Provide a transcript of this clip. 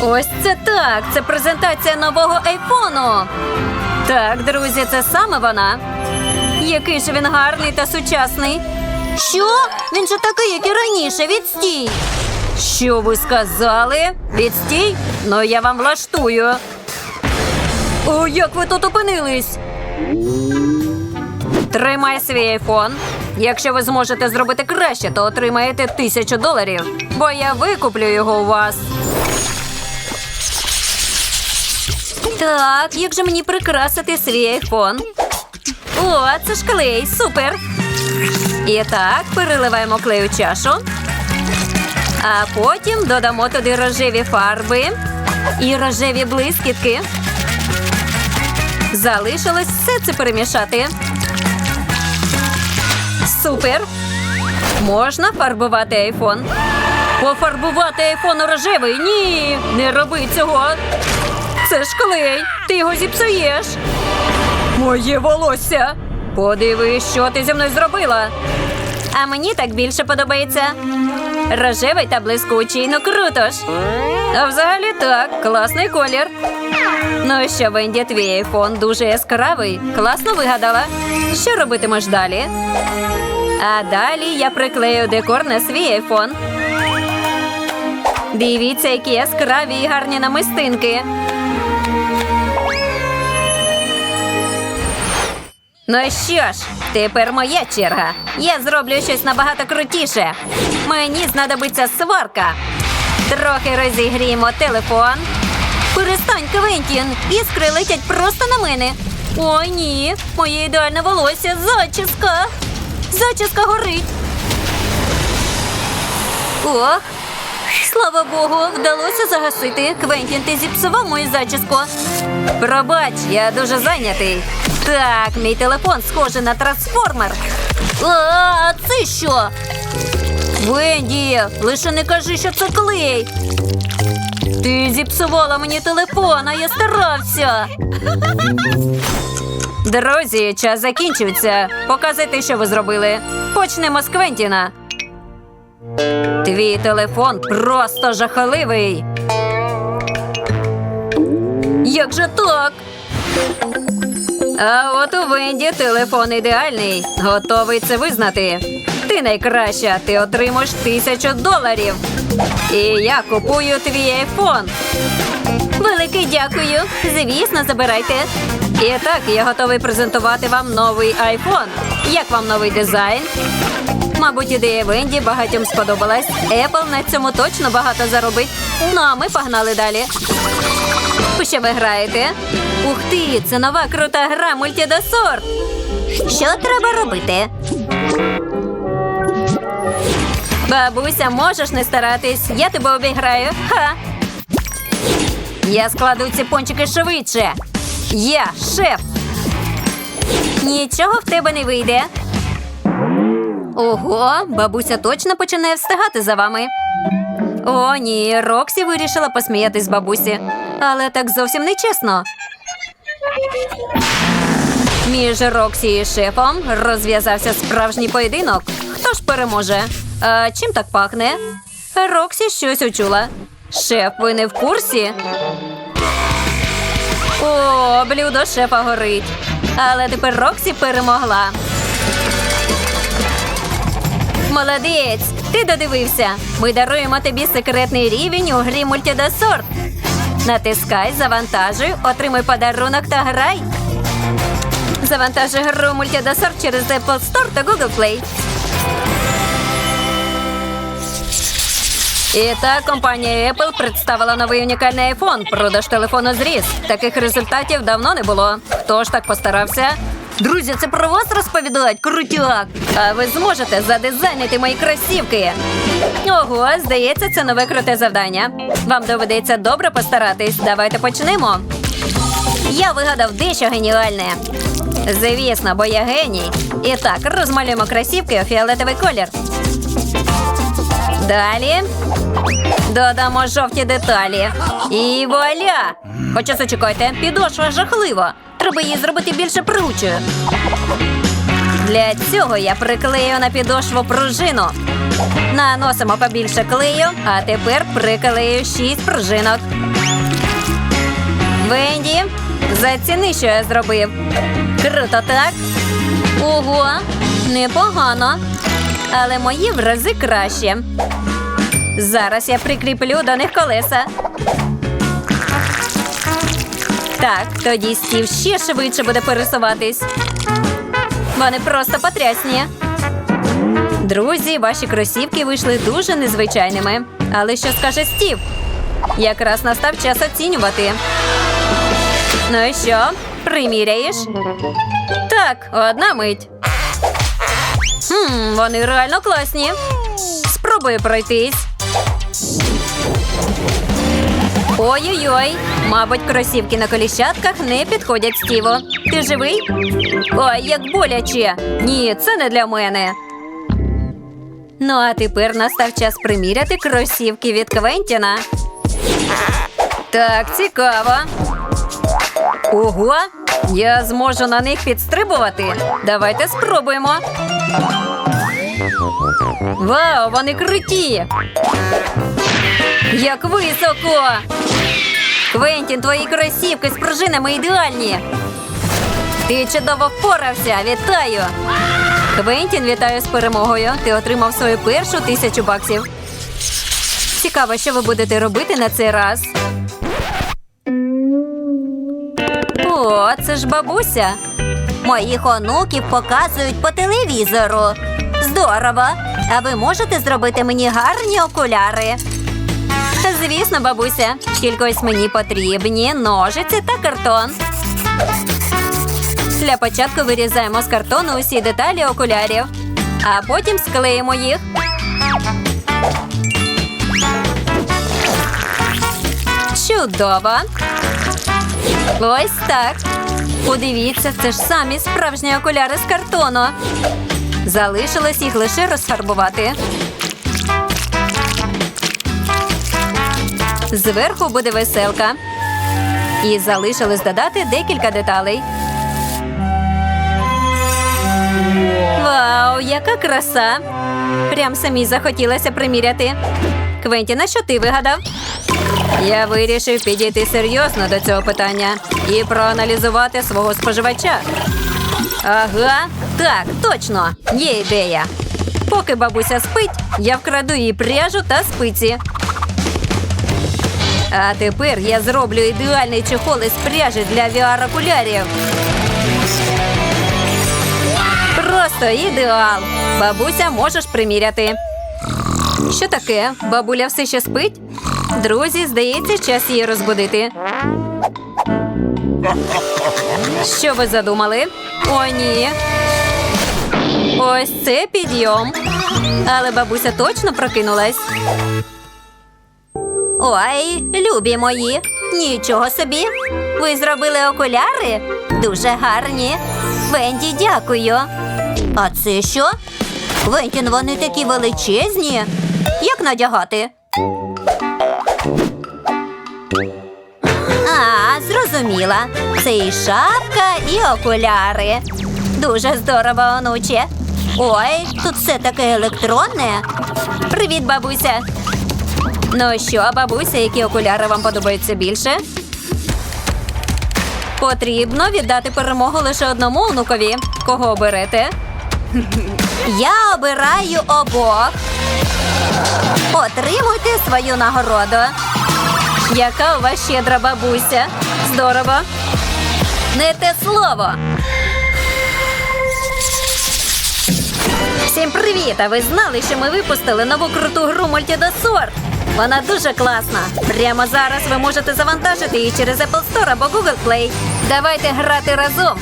Ось це так. Це презентація нового айфону. Так, друзі, це саме вона. Який ж він гарний та сучасний. Що? Він же такий, як і раніше. Відстій. Що ви сказали? Відстій? Ну я вам влаштую. О, як ви тут опинились? Тримай свій айфон. Якщо ви зможете зробити краще, то отримаєте тисячу доларів, бо я викуплю його у вас. Так, як же мені прикрасити свій айфон? О, це ж клей, супер. І так, переливаємо клей у чашу. А потім додамо туди рожеві фарби і рожеві блискітки. Залишилось все це перемішати. Супер. Можна фарбувати айфон. Пофарбувати айфон у рожевий? Ні, не роби цього. Це ж клей. Ти його зіпсуєш. Моє волосся. Подивись, що ти зі мною зробила. А мені так більше подобається. Рожевий та блискучий, ну круто ж. А взагалі так, класний колір. Ну що, Венді, твій айфон дуже яскравий. Класно вигадала. Що робитимеш далі? А далі я приклею декор на свій айфон. Дивіться, які яскраві і гарні намистинки. Ну що ж, тепер моя черга. Я зроблю щось набагато крутіше. Мені знадобиться сварка. Трохи розігріємо телефон. Перестань, Квентін! Іскри летять просто на мене. Ой, ні, моє ідеальне волосся зачіска. Зачіска горить. Ох, слава Богу, вдалося загасити. Квентін, ти зіпсував мою зачіску. Пробач, я дуже зайнятий. Так, мій телефон схожий на трансформер. А, це що? Венді, лише не кажи, що це клей. Ти зіпсувала мені телефон, а я старався. Друзі, час закінчується. Показуйте, що ви зробили. Почнемо з Квентіна. Твій телефон просто жахливий. Як же так? А от у Венді телефон ідеальний. Готовий це визнати. Ти найкраща, ти отримаєш тисячу доларів. І я купую твій айфон. Велике дякую. Звісно, забирайте. І так, я готовий презентувати вам новий айфон. Як вам новий дизайн? Мабуть, ідея Венді багатьом сподобалась. Apple на цьому точно багато заробить. Ну а ми погнали далі. У що ви граєте? Ух ти, це нова крута гра мультідосорт. Що треба робити? Бабуся, можеш не старатись. Я тебе обіграю. Ха. Я складу ці пончики швидше. Я шеф. Нічого в тебе не вийде. Ого, бабуся точно починає встигати за вами. О, ні, Роксі вирішила посміятись з бабусі. Але так зовсім не чесно. Між Роксі і шефом розв'язався справжній поєдинок. Хто ж переможе? А чим так пахне? Роксі щось учула. Шеф, ви не в курсі? О, блюдо шефа горить. Але тепер Роксі перемогла. Молодець! Ти додивився. Ми даруємо тобі секретний рівень у грі мультидосорт. Натискай, завантажуй, отримуй подарунок та грай. Завантажуй гру мультидосорт через Apple Store та Google Play. І так, компанія Apple представила новий унікальний iPhone. Продаж телефону зріс. Таких результатів давно не було. Хто ж так постарався? Друзі, це про вас розповідають? Крутяк! А ви зможете задизайнити мої кросівки. Ого, здається, це нове круте завдання. Вам доведеться добре постаратись. Давайте почнемо. Я вигадав дещо геніальне. Звісно, бо я геній. І так, розмалюємо кросівки у фіолетовий колір. Далі додамо жовті деталі. І вуаля! Хоча зачекайте, підошва жахлива. Треба її зробити більше пригучою. Для цього я приклею на підошву пружину. Наносимо побільше клею, а тепер приклею шість пружинок. Венді, заціни, що я зробив. Круто, так? Ого, непогано. Але мої в рази краще. Зараз я прикріплю до них колеса. Так, тоді стів ще швидше буде пересуватись. Вони просто потрясні. Друзі, ваші кросівки вийшли дуже незвичайними. Але що скаже Стів? Якраз настав час оцінювати. Ну і що? Приміряєш? Так, одна мить. Хм, вони реально класні. Спробую пройтись. Ой-ой-ой, мабуть, кросівки на коліщатках не підходять Стіву. Ти живий? Ой, як боляче. Ні, це не для мене. Ну, а тепер настав час приміряти кросівки від Квентіна. Так, цікаво. Ого, я зможу на них підстрибувати. Давайте спробуємо. Вау, вони круті! Як високо! Квентін, твої кросівки з пружинами ідеальні. Ти чудово впорався. Вітаю! Квентін, вітаю з перемогою. Ти отримав свою першу тисячу баксів. Цікаво, що ви будете робити на цей раз. О, це ж бабуся. Моїх онуків показують по телевізору. Здорово! А ви можете зробити мені гарні окуляри? Звісно, бабуся. Тільки ось мені потрібні ножиці та картон. Для початку вирізаємо з картону усі деталі окулярів, а потім склеїмо їх. Чудово. Ось так. Подивіться, це ж самі справжні окуляри з картону. Залишилось їх лише розфарбувати. Зверху буде веселка. І залишилось додати декілька деталей. Вау, яка краса! Прям самі захотілося приміряти. Квентіна, що ти вигадав? Я вирішив підійти серйозно до цього питання і проаналізувати свого споживача. Ага, так, точно, є ідея. Поки бабуся спить, я вкраду їй пряжу та спиці. А тепер я зроблю ідеальний чехол із пряжі для VR-окулярів. Просто ідеал. Бабуся, можеш приміряти. Що таке? Бабуля все ще спить? Друзі, здається, час її розбудити. Що ви задумали? О, ні. Ось це підйом. Але бабуся точно прокинулась. Ой, любі мої, нічого собі. Ви зробили окуляри? Дуже гарні. Венді, дякую. А це що? Вентін, вони такі величезні. Як надягати? А, зрозуміла. Це і шапка, і окуляри. Дуже здорово, онуче. Ой, тут все таке електронне. Привіт, бабуся. Ну що, бабуся, які окуляри вам подобаються більше? Потрібно віддати перемогу лише одному онукові. Кого оберете? Я обираю обох. Отримуйте свою нагороду. Яка у вас щедра бабуся? Здорово. Не те слово. Всім привіт! А ви знали, що ми випустили нову круту гру Мультідосорт? Вона дуже класна. Прямо зараз ви можете завантажити її через Apple Store або Google Play. Давайте грати разом.